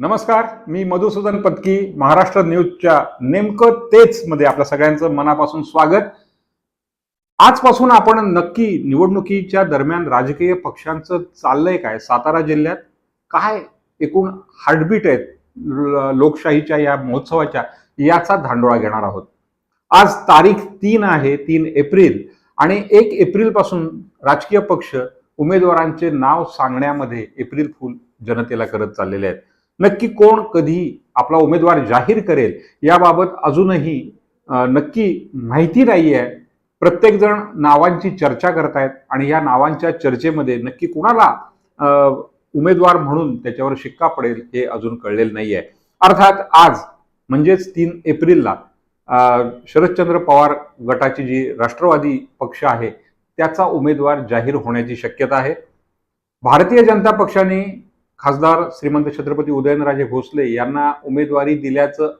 नमस्कार मी मधुसूदन पत्की महाराष्ट्र न्यूजच्या नेमकं तेच मध्ये आपल्या सगळ्यांचं मनापासून स्वागत. आजपासून आपण नक्की निवडणुकीच्या दरम्यान राजकीय पक्षांचं चाललंय काय? सातारा जिल्ह्यात काय एकूण हार्टबीट आहेत? लोकशाहीच्या या महोत्सवाच्या याचा धांडोळा घेणार आहोत. आज तारीख तीन आहे तीन एप्रिल आणि एक एप्रिलपासून राजकीय पक्ष उमेदवारांचे नाव सांगण्यामध्ये एप्रिल फुल जनतेला करत चाललेले आहेत. नक्की कोण कधी आपला उमेदवार जाहीर करेल याबाबत अजूनही नक्की माहिती नाही आहे प्रत्येकजण नावांची चर्चा करतायत आणि या नावांच्या चर्चेमध्ये नक्की कुणाला उमेदवार म्हणून त्याच्यावर शिक्का पडेल हे अजून कळलेलं नाही आहे अर्थात आज म्हणजेच तीन एप्रिलला शरदचंद्र पवार गटाची जी राष्ट्रवादी पक्ष आहे त्याचा उमेदवार जाहीर होण्याची शक्यता आहे. भारतीय जनता पक्षाने खासदार श्रीमंत छत्रपती उदयनराजे भोसले यांना उमेदवारी दिल्याचं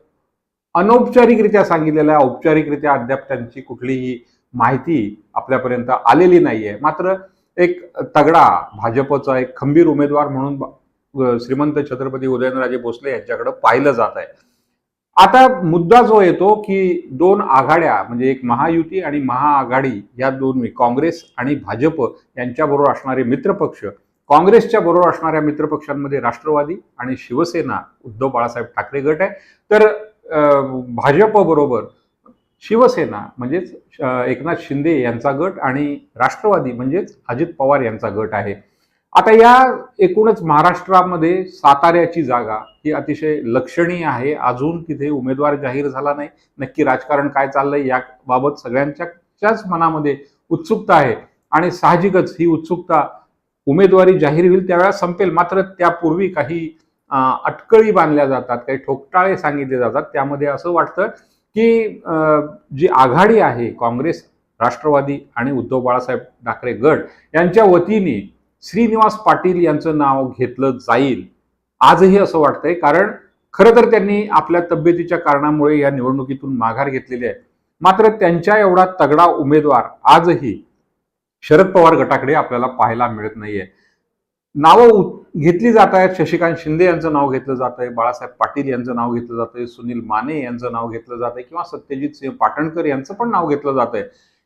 अनौपचारिकरित्या सांगितलेलं आहे. औपचारिकरित्या अद्याप त्यांची कुठलीही माहिती आपल्यापर्यंत आलेली नाही आहे मात्र एक तगडा भाजपचा एक खंबीर उमेदवार म्हणून श्रीमंत छत्रपती उदयनराजे भोसले यांच्याकडे पाहिलं जात आहे. आता मुद्दा जो येतो की दोन आघाड्या म्हणजे एक महायुती आणि महाआघाडी या दोन काँग्रेस आणि भाजप यांच्याबरोबर असणारे मित्रपक्ष काँग्रेसच्या बरोबर असणाऱ्या मित्रपक्षांमध्ये राष्ट्रवादी आणि शिवसेना उद्धव बाळासाहेब ठाकरे गट आहे. तर भाजप बरोबर शिवसेना म्हणजेच एकनाथ शिंदे यांचा गट आणि राष्ट्रवादी म्हणजेच अजित पवार यांचा गट आहे. आता या एकूणच महाराष्ट्रामध्ये साताऱ्याची जागा ही अतिशय लक्षणीय आहे. अजून तिथे उमेदवार जाहीर झाला नाही. नक्की राजकारण काय चाललंय याबाबत सगळ्यांच्याच मनामध्ये उत्सुकता आहे. आणि साहजिकच ही उत्सुकता उमेदवारी जाहीर होईल त्यावेळा संपेल. मात्र त्यापूर्वी काही अटकळी बांधल्या जातात काही ठोकटाळे सांगितले जातात. त्यामध्ये असं वाटतं की जी आघाडी आहे काँग्रेस राष्ट्रवादी आणि उद्धव बाळासाहेब ठाकरे गट यांच्या वतीने श्रीनिवास पाटील यांचं नाव घेतलं जाईल. आजही असं वाटतंय. कारण खरं तर त्यांनी आपल्या तब्येतीच्या कारणामुळे या निवडणुकीतून माघार घेतलेली आहे. मात्र त्यांच्या एवढा तगडा उमेदवार आजही शरद पवार गटाकडे आपल्याला पाहायला मिळत नाहीये. नावं घेतली जात आहेत. शशिकांत शिंदे यांचं नाव घेतलं जात आहे. बाळासाहेब पाटील यांचं नाव घेतलं जात आहे. सुनील माने यांचं नाव घेतलं जात आहे. किंवा सत्यजित सिंह पाटणकर यांचं पण नाव घेतलं जात आहे.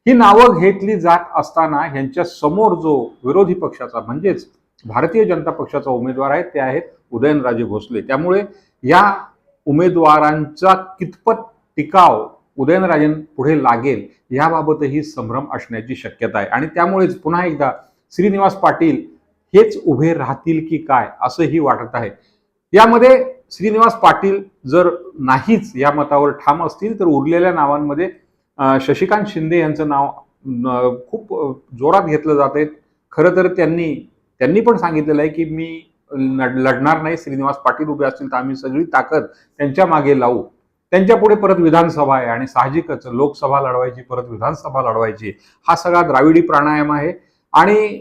ही नावं घेतली जात असताना ह्यांच्या समोर जो विरोधी पक्षाचा म्हणजेच भारतीय जनता पक्षाचा उमेदवार आहे ते आहेत उदयनराजे भोसले. त्यामुळे या उमेदवारांचा कितपत टिकाव उदयनराजन पुढे लागेल याबाबतही संभ्रम असण्याची शक्यता आहे. आणि त्यामुळेच पुन्हा एकदा श्रीनिवास पाटील हेच उभे राहतील की काय असंही वाटत आहे. यामध्ये श्रीनिवास पाटील जर नाहीच या मतावर ठाम असतील तर उरलेल्या नावांमध्ये शशिकांत शिंदे यांचं नाव खूप जोरात घेतलं जात आहे. खरं तर त्यांनी त्यांनी पण सांगितलेलं आहे की मी लढणार नाही श्रीनिवास पाटील उभे असतील तर आम्ही सगळी ताकद त्यांच्या मागे लावू. त्यांच्या पुढे परत विधानसभा आहे आणि साहजिकच लोकसभा लढवायची परत विधानसभा लढवायची हा सगळा द्राविडी प्राणायाम आहे. आणि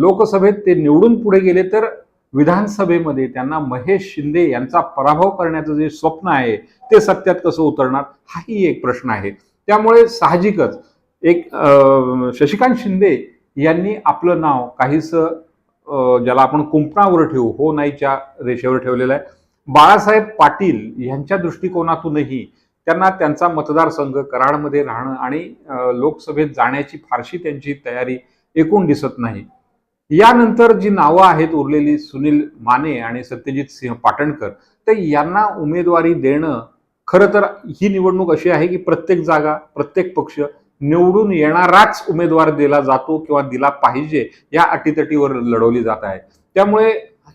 लोकसभेत ते निवडून पुढे गेले तर विधानसभेमध्ये त्यांना महेश शिंदे यांचा पराभव करण्याचं जे स्वप्न आहे ते सत्यात कसं उतरणार हाही एक प्रश्न आहे. त्यामुळे साहजिकच एक शशिकांत शिंदे यांनी आपलं नाव काहीसं ज्याला आपण कुंपणावर ठेवू हो नाहीच्या रेषेवर ठेवलेलं आहे. बाळासाहेब पाटील यांच्या दृष्टिकोनातूनही त्यांना त्यांचा मतदारसंघ कराडमध्ये राहणं आणि लोकसभेत जाण्याची फारशी त्यांची तयारी एकूण दिसत नाही. यानंतर जी नावं आहेत उरलेली सुनील माने आणि सत्यजित सिंह पाटणकर तर यांना उमेदवारी देणं खरं तर ही निवडणूक अशी आहे की प्रत्येक जागा प्रत्येक पक्ष निवडून येणाराच उमेदवार दिला जातो किंवा दिला पाहिजे या अटीतटीवर लढवली जात आहे. त्यामुळे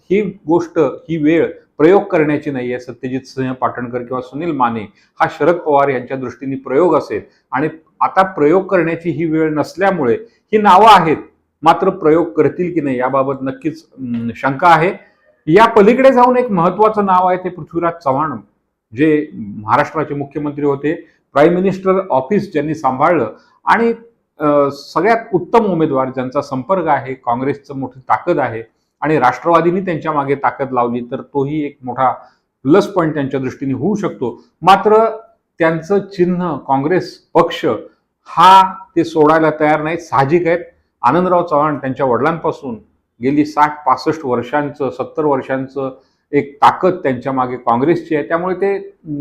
ही गोष्ट ही वेळ प्रयोग करण्याची नाही आहे सत्यजित सिंह पाटणकर किंवा सुनील माने हा शरद पवार यांच्या दृष्टीने प्रयोग असेल. आणि आता प्रयोग करण्याची ही वेळ नसल्यामुळे ही नावं आहेत. मात्र प्रयोग करतील की नाही याबाबत नक्कीच शंका आहे. या पलीकडे जाऊन एक महत्वाचं नाव आहे ते पृथ्वीराज चव्हाण जे महाराष्ट्राचे मुख्यमंत्री होते. प्राईम मिनिस्टर ऑफिस ज्यांनी सांभाळलं. आणि सगळ्यात उत्तम उमेदवार ज्यांचा संपर्क आहे काँग्रेसचं मोठी ताकद आहे. आणि राष्ट्रवादीने त्यांच्या मागे ताकद लावली तर तोही एक मोठा प्लस पॉईंट त्यांच्या दृष्टीने होऊ शकतो. मात्र त्यांचं चिन्ह काँग्रेस पक्ष हा ते सोडायला तयार नाही साहजिक आहेत. आनंदराव चव्हाण त्यांच्या वडिलांपासून गेली साठ पासष्ट वर्षांचं सत्तर वर्षांचं एक ताकद त्यांच्या मागे काँग्रेसची आहे. त्यामुळे ते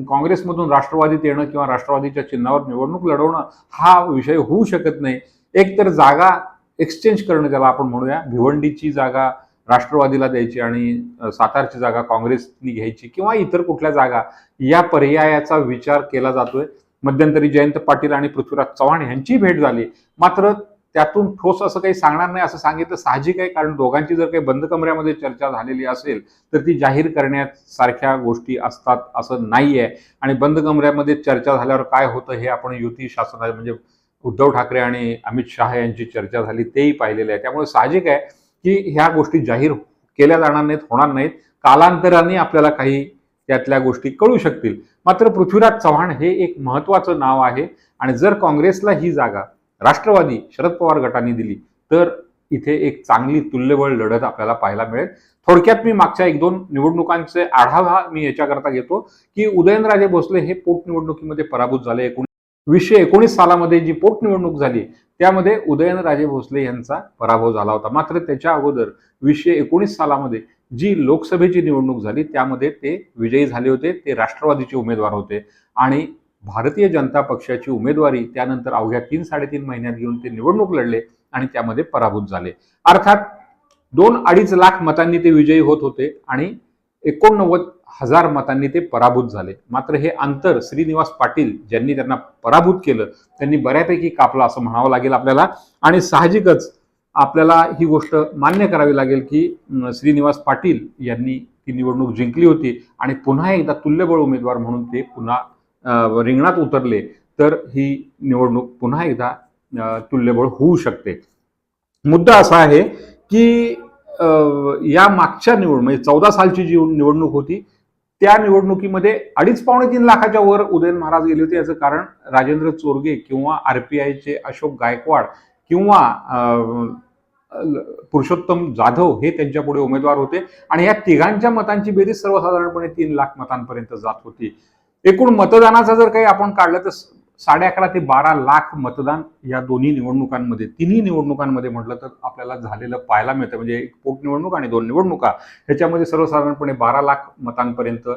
काँग्रेसमधून राष्ट्रवादीत येणं किंवा राष्ट्रवादीच्या चिन्हावर निवडणूक लढवणं हा विषय होऊ शकत नाही. एकतर जागा एक्सचेंज करणं ज्याला आपण म्हणूया भिवंडीची जागा राष्ट्रवादीला द्यायची आणि सातारची जागा काँग्रेसनी घ्यायची किंवा इतर कुठल्या जागा या पर्यायाचा विचार केला जातोय. मध्यंतरी जयंत पाटील आणि पृथ्वीराज चव्हाण यांची भेट झाली. मात्र त्यातून ठोस असं काही सांगणार नाही असं सांगितलं. साहजिक आहे कारण दोघांची जर काही बंद कमऱ्यामध्ये चर्चा झालेली असेल तर ती जाहीर करण्यासारख्या गोष्टी असतात असं नाही आहे आणि बंद कमऱ्यामध्ये चर्चा झाल्यावर काय होतं हे आपण युती शासना म्हणजे उद्धव ठाकरे आणि अमित शहा यांची चर्चा झाली तेही पाहिलेलं आहे. त्यामुळे साहजिक आहे की ह्या गोष्टी जाहीर केल्या जाणार नाहीत होणार नाहीत. कालांतराने आपल्याला काही त्यातल्या गोष्टी कळू शकतील. मात्र पृथ्वीराज चव्हाण हे एक महत्वाचं नाव आहे आणि जर काँग्रेसला ही जागा राष्ट्रवादी शरद पवार गटाने दिली तर इथे एक चांगली तुल्यबळ लढत आपल्याला पाहायला मिळेल. थोडक्यात मी मागच्या एक दोन निवडणुकांचे आढावा मी याच्याकरता घेतो की उदयनराजे भोसले हे पोटनिवडणुकीमध्ये पराभूत झाले. एकूण वीसशे एकोणीस सालामध्ये जी पोटनिवडणूक झाली त्यामध्ये उदयनराजे भोसले यांचा पराभव झाला होता. मात्र त्याच्या अगोदर वीसशे एकोणीस सालामध्ये जी लोकसभेची निवडणूक झाली त्यामध्ये ते विजयी झाले होते ते राष्ट्रवादीचे उमेदवार होते आणि भारतीय जनता पक्षाची उमेदवारी त्यानंतर अवघ्या तीन साडेतीन महिन्यात घेऊन ते निवडणूक लढले आणि त्यामध्ये पराभूत झाले. अर्थात दोन अडीच लाख मतांनी ते विजयी होत होते आणि एकोणनव्वद हजार मतांनी ते पराभूत झाले. मात्र हे अंतर श्रीनिवास पाटील ज्यांनी त्यांना पराभूत केलं त्यांनी बऱ्यापैकी कापलं असं म्हणावं लागेल आपल्याला. आणि साहजिकच आपल्याला ही गोष्ट मान्य करावी लागेल की श्रीनिवास पाटील यांनी ती निवडणूक जिंकली होती आणि पुन्हा एकदा तुल्यबळ उमेदवार म्हणून ते पुन्हा रिंगणात उतरले तर ही निवडणूक पुन्हा एकदा तुल्यबळ होऊ शकते. मुद्दा असा आहे की अं, या मागच्या निवडणूक म्हणजे चौदा सालची जी निवडणूक होती त्या निवडणुकीमध्ये अडीच पावणे तीन लाखाच्या वर उदयन महाराज गेले होते. याचं कारण राजेंद्र चोरगे किंवा आरपीआयचे अशोक गायकवाड किंवा पुरुषोत्तम जाधव हे त्यांच्या पुढे उमेदवार होते. आणि या तिघांच्या मतांची बेरीज सर्वसाधारणपणे तीन लाख मतांपर्यंत जात होती. एकूण मतदानाचं जर काही आपण काढलं तर साडे अकरा ते बारा लाख मतदान या दोन्ही निवडणुकांमध्ये तिन्ही निवडणुकांमध्ये म्हटलं तर आपल्याला झालेलं पाहायला मिळतं. म्हणजे एक पोटनिवडणूक आणि दोन निवडणुका. ह्याच्यामध्ये सर्वसाधारणपणे बारा लाख मतांपर्यंत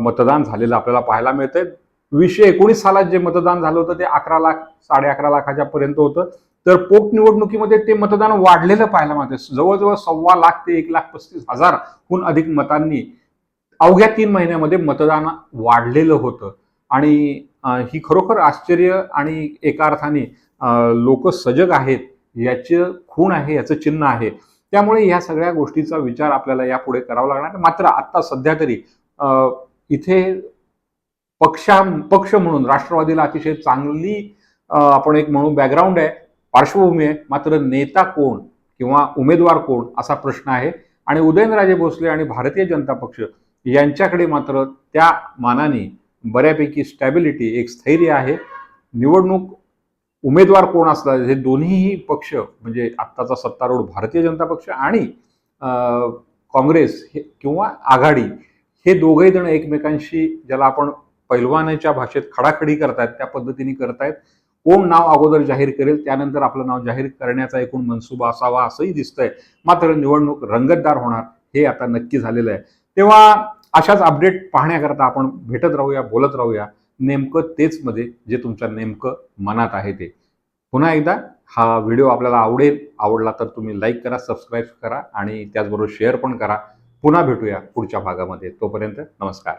मतदान झालेलं आपल्याला पाहायला मिळतंय. वीसशे एकोणीस सालात जे मतदान झालं होतं ते अकरा लाख साडे अकरा लाखाच्या पर्यंत होतं. तर पोटनिवडणुकीमध्ये ते मतदान वाढलेलं पाहायला मिळतं जवळजवळ सव्वा लाख ते एक लाख पस्तीस हजारहून अधिक मतांनी अवघ्या तीन महिन्यामध्ये मतदान वाढलेलं होतं. आणि ही खरोखर आश्चर्य आणि एका अर्थाने लोक सजग आहेत याचं खूण आहे याचं चिन्ह आहे. त्यामुळे या सगळ्या गोष्टीचा विचार आपल्याला यापुढे करावा लागणार. मात्र आत्ता सध्या तरी इथे पक्षा पक्ष म्हणून राष्ट्रवादीला अतिशय चांगली आपण एक म्हणू बॅकग्राऊंड आहे. पार्श्वभूमी आहे. मात्र नेता कोण किंवा उमेदवार कोण असा प्रश्न आहे. आणि उदयनराजे भोसले आणि भारतीय जनता पक्ष यांच्याकडे मात्र त्या मानाने बऱ्यापैकी स्टॅबिलिटी एक स्थैर्य आहे. निवडणूक उमेदवार कोण असला हे दोन्हीही पक्ष म्हणजे आत्ताचा सत्तारूढ भारतीय जनता पक्ष आणि काँग्रेस हे किंवा आघाडी हे दोघही जण एकमेकांशी ज्याला आपण पैलवानाच्या भाषेत खडाखडी करतायत त्या पद्धतीने करतायत. कोण नाव अगोदर जाहीर करेल त्यानंतर आपलं नाव जाहीर करण्याचा एकूण मनसुबा असावा असंही दिसतंय. मात्र निवडणूक रंगतदार होणार हे आता नक्की झालेलं आहे. तेव्हा अशाच अपडेट पाहण्याकरता आपण भेटत राहूया बोलत राहूया. नेमकं तेच मध्ये जे तुमच्या नेमकं मनात आहे ते. पुन्हा एकदा हा व्हिडिओ आपल्याला आवडेल आवडला तर तुम्ही लाईक करा सबस्क्राईब करा आणि त्याचबरोबर शेअर पण करा. पुन्हा भेटूया पुढच्या भागामध्ये. तोपर्यंत नमस्कार.